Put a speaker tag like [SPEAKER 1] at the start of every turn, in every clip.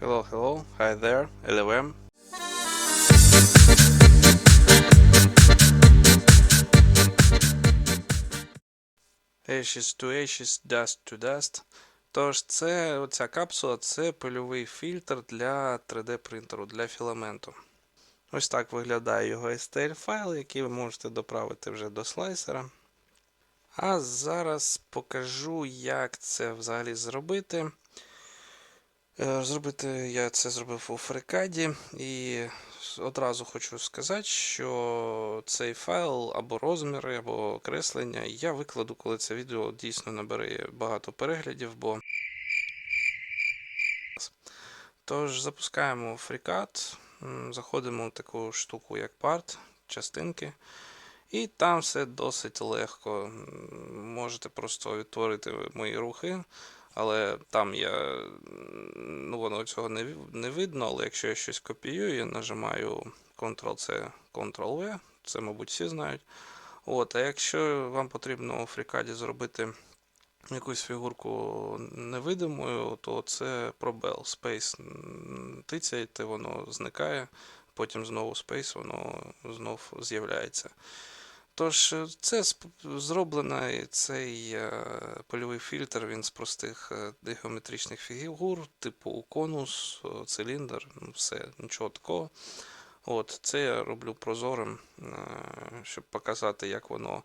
[SPEAKER 1] Hello, hello. Hi there. LLM. Ashes to ashes, dust to dust. Тож, це оця капсула це пильовий фільтр для 3D принтеру, для філаменту. Ось так виглядає його STL файл, який ви можете доправити вже до слайсера. А зараз покажу, як це взагалі зробити. Е, Зробити я це зробив у FreeCAD і одразу хочу сказати, що цей файл або розміри, або креслення я викладу, коли це відео дійсно набере багато переглядів, бо. Тож запускаємо FreeCAD, заходимо в таку штуку, як part, частинки. І там все досить легко. Можете просто відтворити мої рухи, але там я, ну воно цього не, не видно, але якщо я щось копіюю, я нажимаю Ctrl-C, Ctrl-V, це, мабуть, всі знають. От, а якщо вам потрібно у FreeCAD зробити якусь фігурку невидимою, то це пробел, Space м, тицяєте, воно зникає, потім знову Space, воно знов з'являється. Тож, е, це зроблено, цей е, польовий фільтр, він з простих е, геометричних фігур, типу конус, циліндр, ну, все, нічого такого. От, це я роблю прозорим, щоб показати, як воно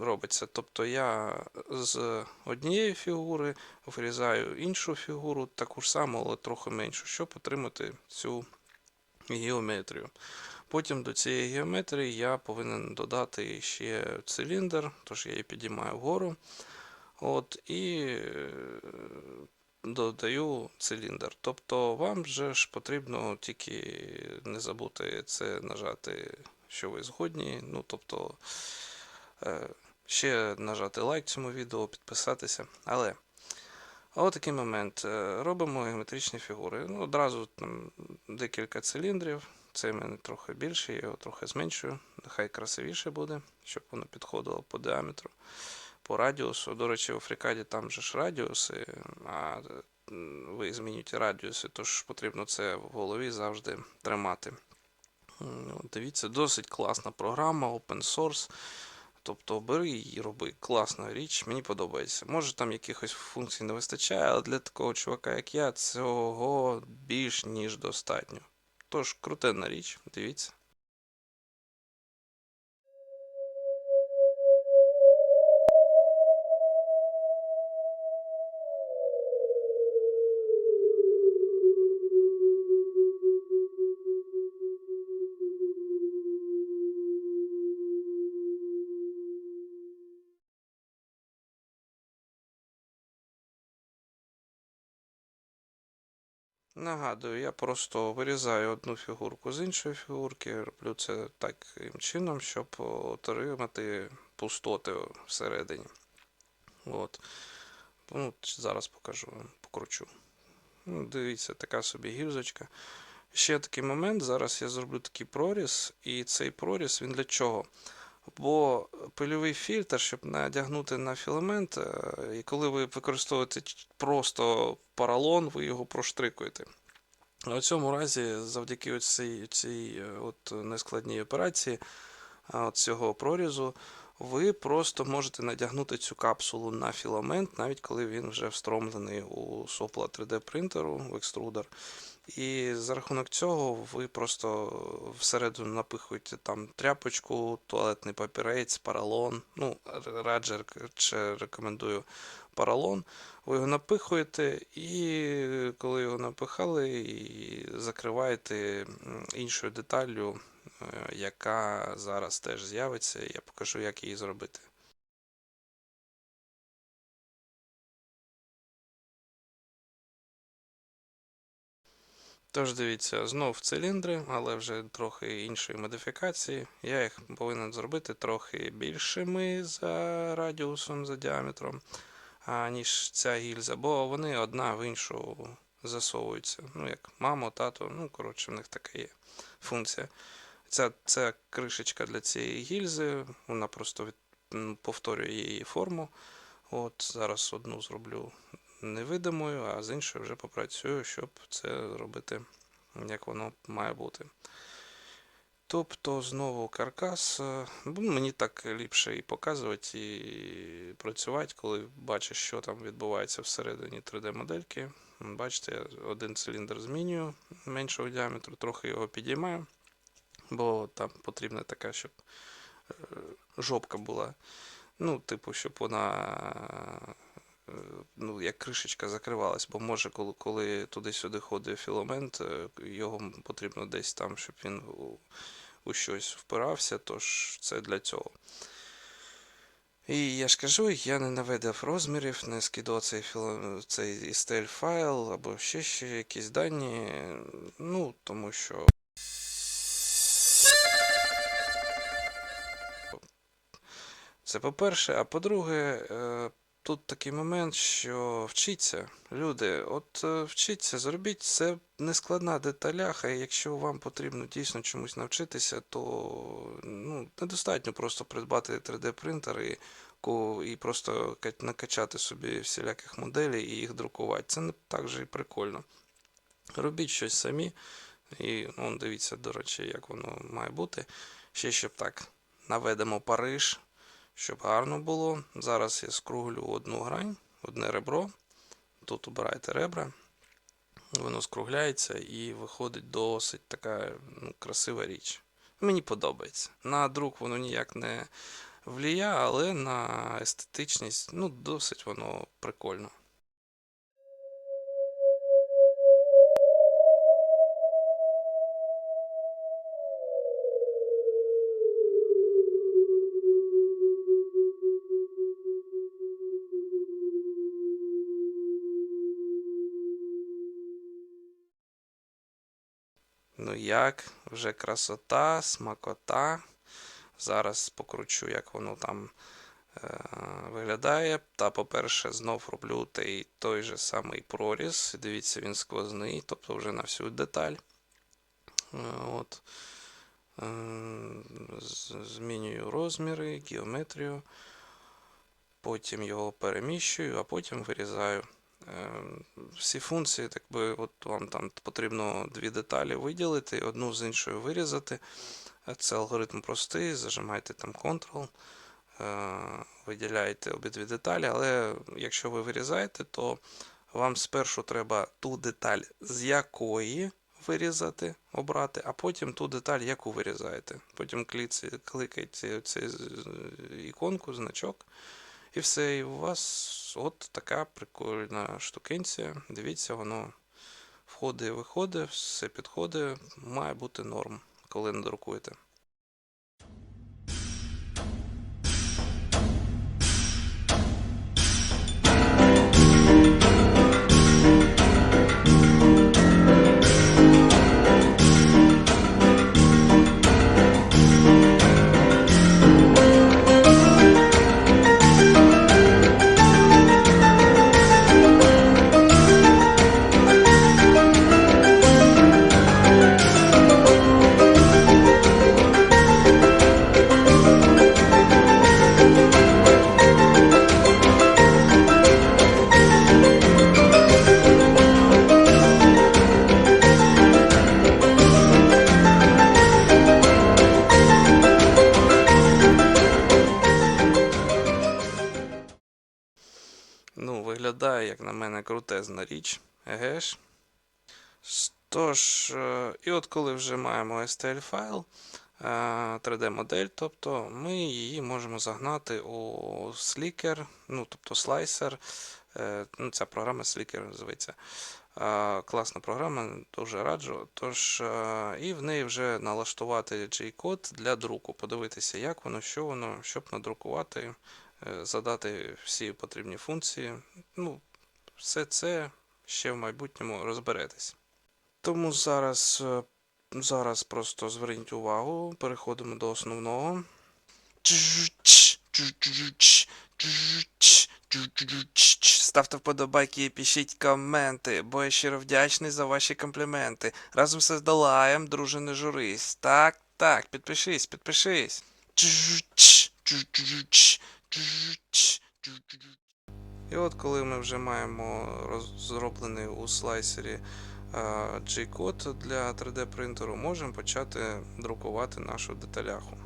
[SPEAKER 1] робиться. Тобто я з однієї фігури вирізаю іншу фігуру, таку ж саму, але трохи меншу, щоб отримати цю геометрію. Потім до цієї геометрії я повинен додати ще циліндр, тож я її підіймаю вгору. От, і е, додаю циліндр. Тобто вам вже ж потрібно тільки не забути це нажати, що ви згодні. Ну, тобто, е, ще нажати лайк цьому відео, підписатися. Але отакий момент. Е, Робимо геометричні фігури. Ну, одразу там декілька циліндрів. Цей в мене трохи більший, я його трохи зменшую. Нехай красивіше буде, щоб воно підходило по діаметру, по радіусу. До речі, у FreeCAD там же ж радіуси, а ви змінюєте радіуси, тож потрібно це в голові завжди тримати. Дивіться, досить класна програма, open source. Тобто бери і роби класна річ, мені подобається. Може там якихось функцій не вистачає, але для такого чувака, як я, цього більш ніж достатньо. Тож, крутенна річ, дивіться. Нагадую, я просто вирізаю одну фігурку з іншої фігурки, роблю це таким чином, щоб отримати пустоти всередині. От. Ну, зараз покажу, покручу. Ну, дивіться, така собі гільзочка. Ще такий момент. Зараз я зроблю такий проріз, і цей проріз він для чого? Бо пильовий фільтр, щоб надягнути на філамент, е, і коли ви використовуєте просто поролон, ви його проштрикуєте. У цьому разі, завдяки цій, цій е, от нескладній операції, от цього прорізу, ви просто можете надягнути цю капсулу на філамент, навіть коли він вже встромлений у сопла 3D принтеру, в екструдер. І за рахунок цього ви просто всередину напихуєте там тряпочку, туалетний папірець, паралон. Ну, раджу чи рекомендую паралон. Ви його напихуєте, і коли його напихали, закриваєте іншою деталлю, е, яка зараз теж з'явиться. Я покажу, як її зробити. Тож дивіться, знов циліндри, але вже трохи іншої модифікації. Я їх повинен зробити трохи більшими за радіусом, за діаметром, аніж ця гільза, бо вони одна в іншу засовуються. Ну, як мамо, тато, ну, коротше, в них така є функція. Ця, ця кришечка для цієї гільзи, вона просто від, повторює її форму. От зараз одну зроблю невидимою, а з іншою вже попрацюю, щоб це робити, як воно має бути. Тобто знову каркас. е, Мені так ліпше і показувати, і працювати, коли бачиш, що там відбувається всередині 3D-модельки. Бачите, я один циліндр змінюю меншого діаметру, трохи його підіймаю, бо там потрібна така, щоб е, жопка була. Ну, типу, щоб вона ну, як кришечка закривалась, бо може, коли, коли туди-сюди ходить філамент, е, його потрібно десь там, щоб він у, у щось впирався, тож це для цього. І я ж кажу, я не наведав розмірів, не скидав цей, філа... цей стель файл або ще, ще якісь дані. Ну, тому що. Це по-перше, а по-друге, е, тут такий момент, що вчіться, люди, от е, вчіться, зробіть це нескладна деталяха, і якщо вам потрібно дійсно чомусь навчитися, то ну, недостатньо просто придбати 3D-принтер і, і просто накачати собі всіляких моделей і їх друкувати. Це не так же і прикольно. Робіть щось самі, і ну, дивіться, до речі, як воно має бути. Ще щоб так наведемо Париж щоб гарно було. Зараз я скруглю одну грань, одне ребро. Тут обираєте ребра, воно скругляється і виходить досить така ну, красива річ. Мені подобається. На друк воно ніяк не вліє, але на естетичність ну, досить воно прикольно. Як, вже красота, смакота. Зараз покручу, як воно там е, виглядає. Та, по-перше, знов роблю той, той же самий проріз. Дивіться, він сквозний, тобто вже на всю деталь. Е, от. Е, Змінюю розміри, геометрію. Потім його переміщую, а потім вирізаю. Всі функції, так би, от вам там потрібно дві деталі виділити, одну з іншою вирізати. Це алгоритм простий, зажимаєте там Ctrl, е, виділяєте обидві деталі, але якщо ви вирізаєте, то вам спершу треба ту деталь, з якої вирізати, обрати, а потім ту деталь, яку вирізаєте. Потім кликайте цю іконку, значок. І все, і у вас от така прикольна штукенція. Дивіться, воно входить і виходить, все підходить, має бути норм, коли надрукуєте. Як на мене, крутезна річ. Еге. Тож, е, і от коли вже маємо STL файл, 3D-модель, тобто ми її можемо загнати у Slicker, ну, тобто слайсер. Е, Ну, ця програма Slicker. Е, Класна програма, дуже раджу. Тож, е, і в неї вже налаштувати J-код для друку, подивитися, як воно, що воно, щоб надрукувати, е, задати всі потрібні функції. Ну, все це ще в майбутньому розберетесь. Тому зараз, е, зараз просто зверніть увагу, переходимо до основного. Ставте вподобайки і пишіть коменти, бо я щиро вдячний за ваші компліменти. Разом все здолаєм, друже, не журись. Так, так, підпишись, підпишись. І от коли ми вже маємо розроблений у слайсері G-код для 3D принтеру, можемо почати друкувати нашу деталяху.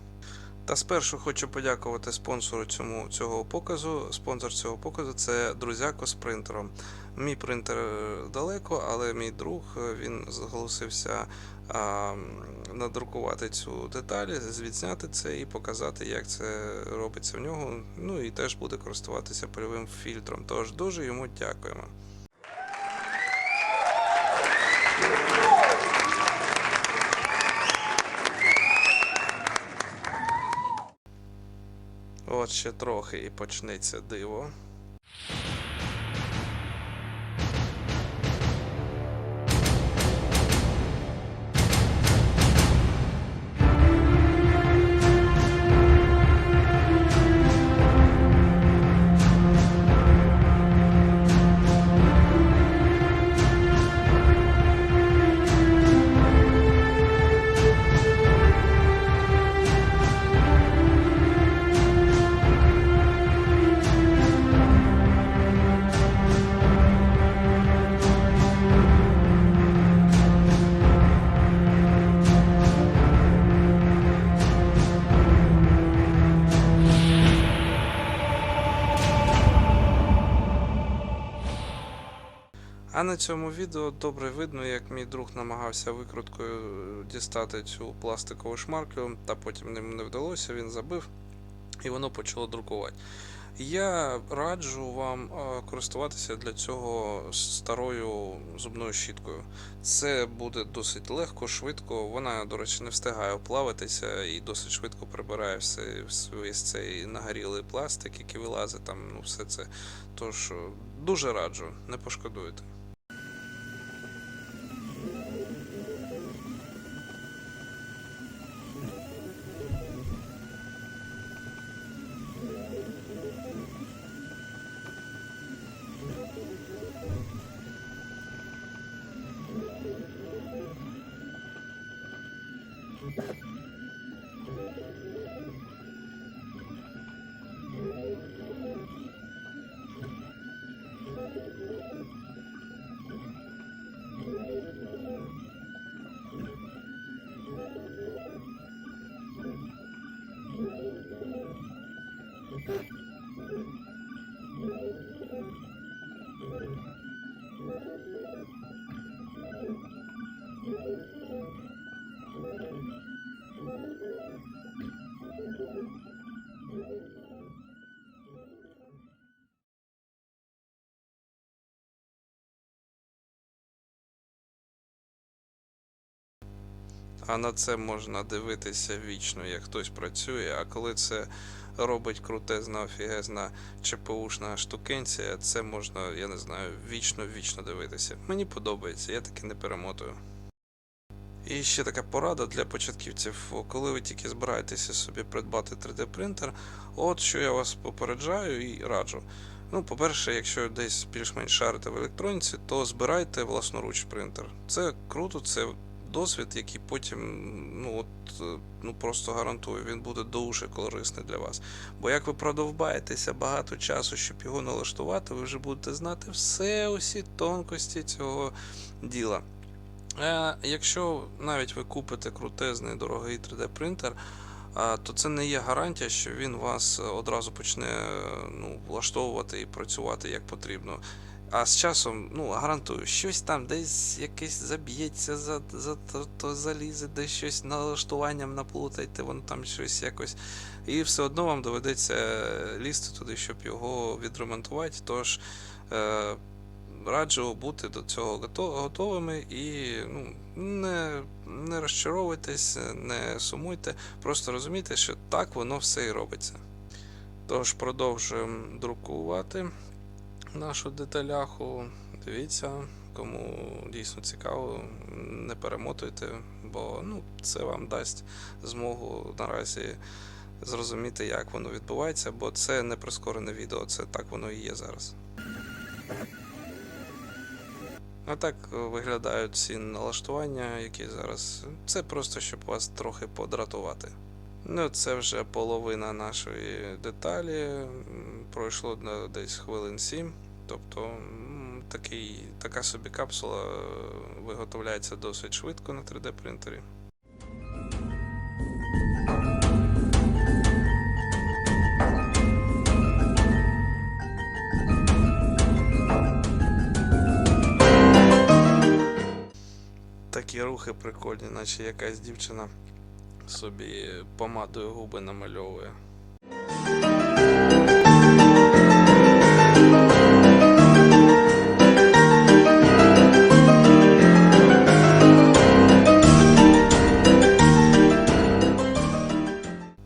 [SPEAKER 1] Та спершу хочу подякувати спонсору цьому, цього показу. Спонсор цього показу це друзяко з принтером. Мій принтер е, далеко, але мій друг е, він зголосився а, надрукувати цю деталь, звідзняти це і показати, як це робиться в нього. Ну і теж буде користуватися польовим фільтром. Тож дуже йому дякуємо. Ще трохи і почнеться диво. А на цьому відео добре видно, як мій друг намагався викруткою е, дістати цю пластикову шмарклю, та потім йому не вдалося, він забив і воно почало друкувати. Я раджу вам е, користуватися для цього старою зубною щіткою. Це буде досить легко, швидко. Вона, до речі, не встигає оплавитися і досить швидко прибирає все, весь цей нагорілий пластик, який вилазить там, ну все це. Тож е, дуже раджу, не пошкодуєте. А на це можна дивитися вічно, як хтось працює. А коли це робить крутезна, офігезна ЧПУшна штукенція, це можна, я не знаю, вічно-вічно дивитися. Мені подобається, я таки не перемотую. І ще така порада для початківців. Коли ви тільки збираєтеся собі придбати 3D принтер, от що я вас попереджаю і раджу. Ну, по-перше, якщо десь більш-менш шарите в електроніці, то збирайте власноруч принтер. Це круто, це досвід, який потім, ну от е, ну просто гарантую, він буде дуже корисний для вас. Бо як ви продовбаєтеся багато часу, щоб його налаштувати, ви вже будете знати все, усі тонкості цього діла. Е, якщо навіть ви купите крутезний дорогий 3D принтер, то це не є гарантія, що він вас одразу почне е, ну, влаштовувати і працювати як потрібно. А з часом, ну, гарантую, щось там десь якесь заб'ється, за, за то, то залізе, десь щось налаштуванням наплутайте, воно там щось якось. І все одно вам доведеться лізти туди, щоб його відремонтувати. Тож е, раджу бути до цього готовими і ну, не, не розчаровуйтесь, не сумуйте, просто розумійте, що так воно все і робиться. Тож продовжуємо друкувати нашу деталяху. Дивіться, кому дійсно цікаво, не перемотуйте, бо ну, це вам дасть змогу наразі зрозуміти, як воно відбувається, бо це не прискорене відео, це так воно і є зараз. А так е, виглядають ці налаштування, які зараз. Це просто щоб вас трохи подратувати. Ну, це вже половина нашої деталі. Пройшло на- десь хвилин 7. Тобто такий, така собі капсула е, виготовляється досить швидко на 3D принтері. Такі рухи прикольні, наче якась дівчина собі помадою губи намальовує.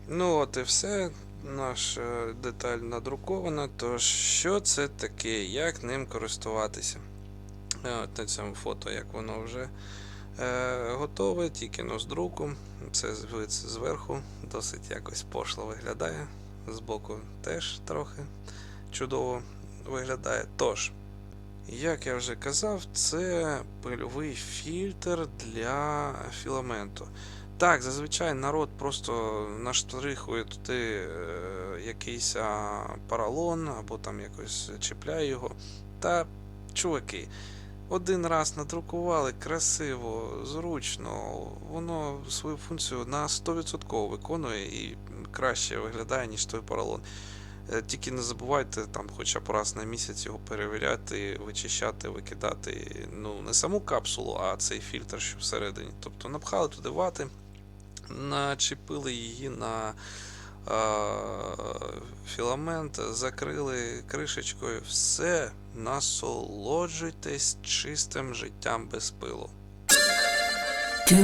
[SPEAKER 1] Ну, от і все. Наша деталь надрукована. Тож, що це таке? Як ним користуватися? Е, От на цьому фото, як воно вже готове, тільки но з друку. Це зверху, досить якось пошло виглядає. Збоку теж трохи чудово виглядає. Тож, як я вже казав, це пильовий фільтр для філаменту. Так, зазвичай народ просто наштрихує туди е, якийсь паралон або там якось чіпляє його. Та, чуваки, один раз надрукували красиво, зручно, воно свою функцію на 100% виконує і краще виглядає, ніж той поролон. Е, Тільки не забувайте там хоча б раз на місяць його перевіряти, вичищати, викидати. Ну, не саму капсулу, а цей фільтр, що всередині. Тобто напхали туди вати, начепили її на філамент, закрили кришечкою. Все, насолоджуйтесь чистим життям без пилу.
[SPEAKER 2] Tu